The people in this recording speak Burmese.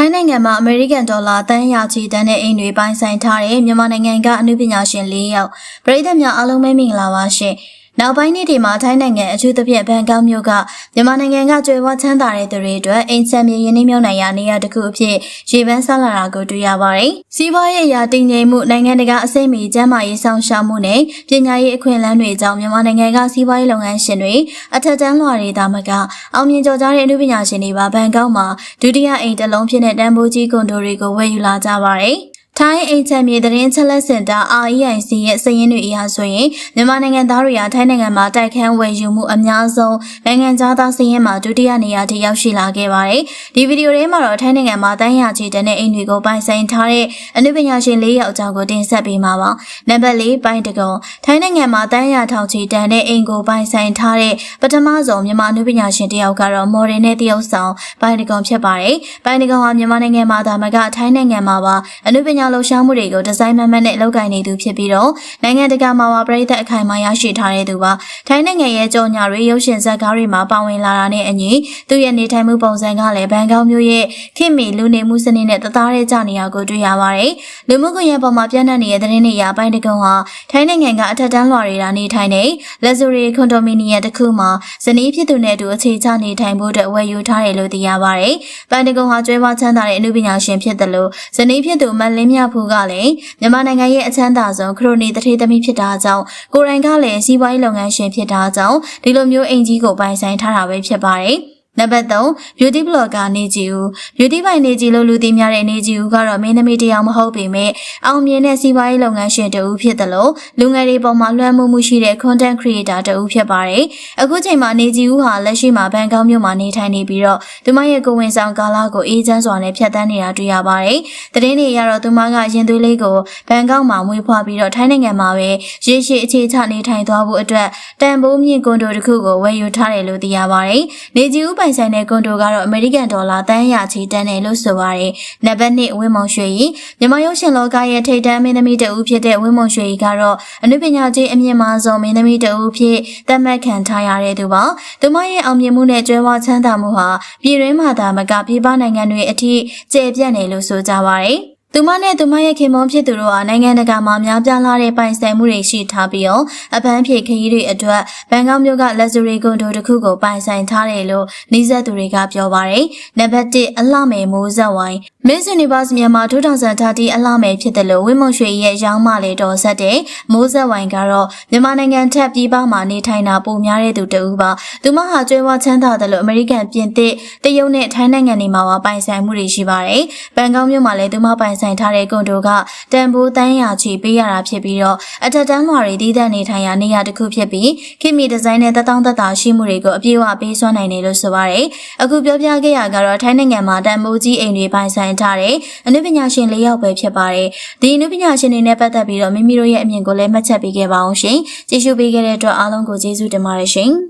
ထိုင်းနိုင်ငံမှာအမေရိကန်ဒေါ်လာတန်ရာချီတန်းတဲ့အိမ်တွေပိုင်ဆိုင်ထားတဲ့မြန်မာနိုင်ငံကအမှုပညာရှင်၄ယောက်ပြည်သက်များအားလုံးပဲမင်္ဂလာပါရှင်။ နောက်ပိုင်းနှစ်တွေမှာထိုင်းနိုင်ငံအထူးသဖြင့်ဘန်ကောက်မြို့ကမြန်မာနိုင်ငံကကျွေးဝချမ်းသာတဲ့သူတွေအတွက်အိမ်ချမ်းမြေရင်းနှီးမြှုပ်နှံရာနေရာတစ်ခုအဖြစ်ရေပန်းဆက်လာတာကိုတွေ့ရပါတယ်။စီးပွားရေးအရာတည်ငြိမ်မှုနိုင်ငံတကာအစိမ့်မီကျန်းမာရေးဆောင်ရှောက်မှုနဲ့ပညာရေးအခွင့်အလမ်းတွေကြောင့်မြန်မာနိုင်ငံကစီးပွားရေးလုပ်ငန်းရှင်တွေအထက်တန်းလွှာတွေဒါမှကအောင်မြင်ကြော်ကြားတဲ့အမှုပညာရှင်တွေပါဘန်ကောက်မှာဒုတိယအိမ်တစ်လုံးဖြစ်တဲ့တန်ဖိုးကြီးကွန်ဒိုတွေကိုဝယ်ယူလာကြပါတယ်။ ထိုင်းအိမ်ချမ်းမြေသတင်းချက်လက်စင်တာ REIC ရဲ့စာရင်းတွေအရဆိုရင်မြန်မာနိုင်ငံသားတွေကထိုင်းနိုင်ငံမှာတိုက်ခန်းဝယ်ယူမှုအများဆုံးနိုင်ငံသားသားစာရင်းမှာဒုတိယနေရာထိရောက်ရှိလာခဲ့ပါတယ်။ဒီဗီဒီယိုထဲမှာတော့ထိုင်းနိုင်ငံမှာတန်းရချီတဲ့အိမ်တွေကိုပိုင်ဆိုင်ထားတဲ့အနုပညာရှင်၄ယောက်အကြောင်းကိုတင်ဆက်ပေးမှာပါ။နံပါတ်၄ပိုင်းတကုံထိုင်းနိုင်ငံမှာတန်းရထောင်ချီတန်တဲ့အိမ်ကိုပိုင်ဆိုင်ထားတဲ့ပထမဆုံးမြန်မာအနုပညာရှင်တစ်ယောက်ကတော့မော်ဒယ်နဲ့တရုတ်ဆောင်ပိုင်းတကုံဖြစ်ပါတယ်။ပိုင်းတကုံဟာမြန်မာနိုင်ငံမှာဒါမှကထိုင်းနိုင်ငံမှာပါအနုပညာလှူရှားမှုတွေကိုဒီဇိုင်းမမတ်နဲ့လုပ်ကိုင်နေသူဖြစ်ပြီးတော့နိုင်ငံတကာမှာပါပြည်သက်အခိုင်အမာရရှိထားတဲ့သူပါထိုင်းနိုင်ငံရဲ့ကြော်ညာတွေရုပ်ရှင်ဇာတ်ကားတွေမှာပါဝင်လာတာနဲ့အညီသူရဲ့နေထိုင်မှုပုံစံကလည်းဘန်ကောက်မြို့ရဲ့ခင်မီလူနေမှုစနစ်နဲ့တသားတည်းကြနေရကိုတွေ့ရပါတယ်လူမှုကွန်ရက်ပေါ်မှာပြန့်နှံ့နေတဲ့သတင်းတွေအရပိုင်းတကုံဟာထိုင်းနိုင်ငံကအထက်တန်းလွှာတွေတာနေထိုင်နေလက်ဇူရီကွန်ဒိုမီနီယံတစ်ခုမှာဇနီးဖြစ်သူနဲ့အတူအခြေချနေထိုင်ဖို့အတွက်ဝယ်ယူထားတယ်လို့သိရပါတယ်ပန်တကုံဟာကျွဲဝချမ်းသာတဲ့အမှုပညာရှင်ဖြစ်တယ်လို့ဇနီးဖြစ်သူမလင်းမြဖူးကလည်းမြန်မာနိုင်ငံရဲ့အချမ်းသာဆုံးခရိုနီတထေသမီးဖြစ်တာကြောင့်ကိုရိုင်းကလည်းစီးပွားရေးလုပ်ငန်းရှင်ဖြစ်တာကြောင့်ဒီလိုမျိုးအိမ်ကြီးကိုပိုင်ဆိုင်ထားတာပဲဖြစ်ပါတယ်။ နံပါတ်3 beauty blogger နေကြည်ဦး beauty ပိုင်နေကြည်လို့လူသိများတဲ့နေကြည်ဦးကတော့မင်းသမီးတစ်ယောက်မဟုတ်ပေမဲ့အောင်မြင်တဲ့စီးပွားရေးလုပ်ငန်းရှင်တဦးဖြစ်တယ်လို့လူငယ်တွေပေါ်မှာလွှမ်းမိုးမှုရှိတဲ့ content creator တဦးဖြစ်ပါတယ်အခုချိန်မှာနေကြည်ဦးဟာလက်ရှိမှာဘန်ကောက်မြို့မှာနေထိုင်နေပြီးတော့သူမရဲ့ကိုဝင်ဆောင်ကာလကိုအေးချမ်းစွာနဲ့ဖြတ်သန်းနေတာတွေ့ရပါတယ်သတင်းတွေအရတော့သူမကရင်သွေးလေးကိုဘန်ကောက်မှာမွေးဖွားပြီးတော့ထိုင်းနိုင်ငံမှာပဲရေရှည်အခြေချနေထိုင်သွားဖို့အတွက်တန်ဖိုးမြင့်ကွန်ဒိုတစ်ခုကိုဝယ်ယူထားတယ်လို့သိရပါတယ်နေကြည်ဦးပိုင်ဆိုင်တဲ့ကွန်ဒိုကတော့အမေရိကန်ဒေါ်လာတန်းရာချီတန်းတယ်လို့ဆိုပါတယ်။နံပါတ်1ဝင်းမုံရွှေကြီးမြန်မာရုပ်ရှင်လောကရဲ့ထိပ်တန်းမင်းသမီးတဦးဖြစ်တဲ့ဝင်းမုံရွှေကြီးကတော့အနုပညာကြီးအမြင့်မားဆုံးမင်းသမီးတဦးဖြစ်သတ်မှတ်ခံထားရတဲ့သူပါ။သူမရဲ့အောင်မြင်မှုနဲ့ကြွယ်ဝချမ်းသာမှုဟာပြည်တွင်းမှာသာမကပြည်ပနိုင်ငံတွေအထိကျေပြန့်တယ်လို့ဆိုကြပါတယ်။ သူမနဲ့သူမရဲ့ခင်မုန်းဖြစ်သူတို့ဟာနိုင်ငံတကာမှာများပြားလာတဲ့ပိုင်ဆိုင်မှုတွေရှိထားပြီးတော့အပန်းဖြေခရီးတွေအတွက်ဘန်ကောက်မြို့က luxury condo တစ်ခုကိုပိုင်ဆိုင်ထားတယ်လို့နှိစက်သူတွေကပြောပါတယ်။နံပါတ်1အလှမယ်မိုးဆက်ဝိုင်း Miss Universe မြန်မာ2030အလှမယ်ဖြစ်တယ်လို့ဝင်းမုံရွှေရဲ့ရောင်းမလေးတော်ဆက်တဲ့မိုးဆက်ဝိုင်းကတော့မြန်မာနိုင်ငံထက်ပြည်ပမှာနေထိုင်တာပိုများတဲ့သူတဦးပါ။သူမဟာကျွဲဝချမ်းသာတယ်လို့အမေရိကန်ပြင်သစ်တရုတ်နဲ့ထိုင်းနိုင်ငံတွေမှာပါပိုင်ဆိုင်မှုတွေရှိပါတယ်။ဘန်ကောက်မြို့မှာလည်းသူမပိုင်ဆိုင်ထားတဲ့ကွန်ဒိုကတန်ဖိုးတန်းရာချီပေးရတာဖြစ်ပြီးတော့အထက်တန်းလွှာတွေတည်တဲ့နေထိုင်ရာနေရာတစ်ခုဖြစ်ပြီးခင်မီဒီဇိုင်းနဲ့တထောင်သက်သာရှိမှုတွေကိုအပြည့်အဝပေးစွမ်းနိုင်တယ်လို့ဆိုပါတယ်။အခုပြောပြခဲ့ရကတော့ထိုင်းနိုင်ငံမှာတန်ဖိုးကြီးအိမ်တွေပိုင်ဆိုင်ထားတဲ့အနုပညာရှင်၄ယောက်ပဲဖြစ်ပါတယ်။ဒီအနုပညာရှင်တွေနဲ့ပတ်သက်ပြီးတော့မိမိတို့ရဲ့အမြင်ကိုလည်းမှတ်ချက်ပေးခဲ့ပါအောင်ရှင်။ကြည့်ရှုပေးခဲ့တဲ့အတွက်အားလုံးကိုကျေးဇူးတင်ပါတယ်ရှင်။